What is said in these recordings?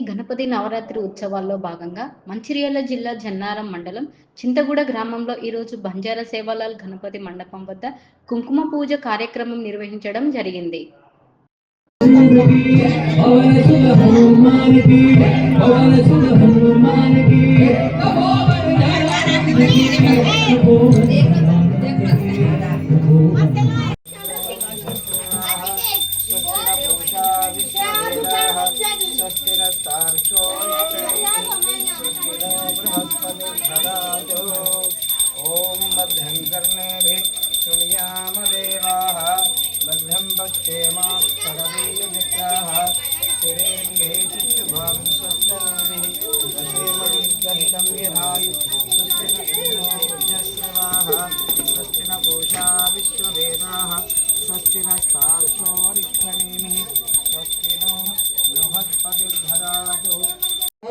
గణపతి నవరాత్రి ఉత్సవాల్లో భాగంగా మంచిర్యాల జిల్లా జన్నారం మండలం చింతగూడ గ్రామంలో ఈరోజు బంజారా సేవాలాల్ గణపతి మండపం వద్ద కుంకుమ పూజ కార్యక్రమం నిర్వహించడం జరిగింది. పవన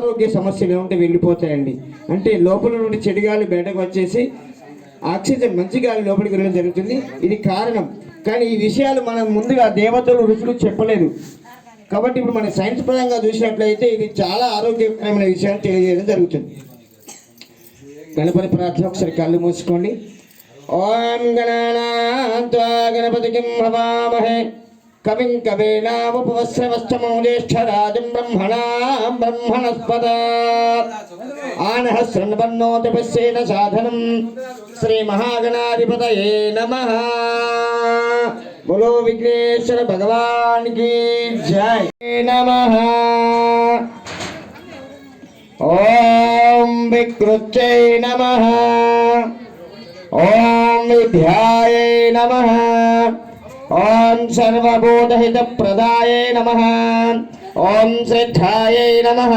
ఆరోగ్య సమస్యలు ఏమంటే వెళ్ళిపోతాయండి అంటే లోపల నుండి చెడు గాలి బయటకు వచ్చేసి ఆక్సిజన్ మంచి గాలి లోపలికి వెళ్ళడం జరుగుతుంది. ఇది కారణం. కానీ ఈ విషయాలు మనం ముందుగా దేవతలు ఋషులు చెప్పలేదు. కాబట్టి ఇప్పుడు మన సైన్స్ పరంగా చూసినట్లయితే ఇది చాలా ఆరోగ్యకరమైన విషయాలు తెలియజేయడం జరుగుతుంది. గణపతి ప్రార్థన ఒకసారి కళ్ళు మూసుకోండి. ఓం గణానాన్త్వా గణపతికిం హవామహే కవిం కవీనాముపవస్రవస్తమం జ్యేష్ఠరాజం బ్రహ్మణా బ్రహ్మణస్పద. ఆనః శృణ్వన్నోతి పశ్యేన సాధనం శ్రీ మహాగణాధిపతయే నమః. బోలో విఘ్నేశ్వర భగవాన్ की జై. నమః. ఓం వికృత్యై నమ. ఓం విద్యాయై నమ. ఓం సర్వబోధహితప్రదాయై నమః ఓం శ్రద్ధాయై నమః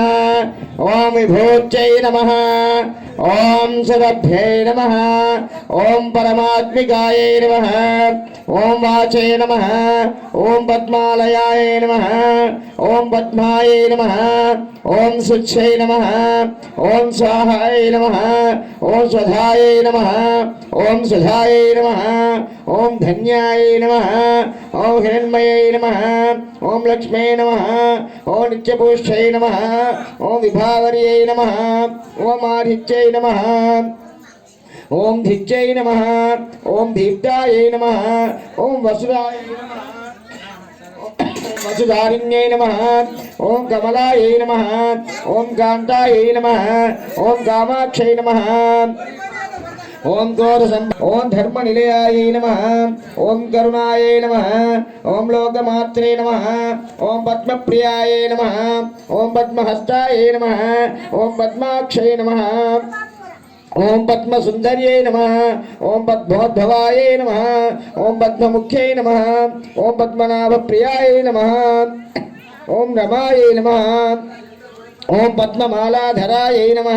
ఓం విభూత్యై నమః ఓం సదభ్యై నమః ఓం పరమాత్మికాయై నమః ఓం వాచై నమః ఓం పద్మాలయాయ నమః ఓం పద్మాయై నమః ఓం శుచ్ఛై నమః ఓం స్వాహాయ నమః ఓం స్వధాయై నమః ఓం సుధాయై నమః ఓం ధన్యాయ నమః ఓం హిరణ్మయై నమ ఓం లక్ష్మీ నమ ఓం నిత్యపుష్యై నమ ఓం విభావర్యై నమ ఓం ఆదిత్యై నమ ఓం ధిత్యై నమ ఓం దీప్తాయై నమ ఓం వసుదాయ నమః వసుధారిణ్యై నమ ఓం కమలాయై నమ ఓం కాంతాయై నమ ఓం కామాక్షై నమ ఓం గోరసం ఓం ధర్మనిలయాయై నమ ఓం కరుణాయై నమ ఓం లోకమాత్రే నమ ఓం పద్మప్రియాయై నమ ఓం పద్మహస్తాయై నమ ఓం పద్మాక్షై నమ ఓం పద్మసుందర్యై నమ ఓం పద్మోద్భవాయై నమ ఓం పద్మముఖ్యై నమ ఓం పద్మనాభప్రియాయై నమ ఓం రమాయై నమ ఓం పద్మమాలాధరాయై నమ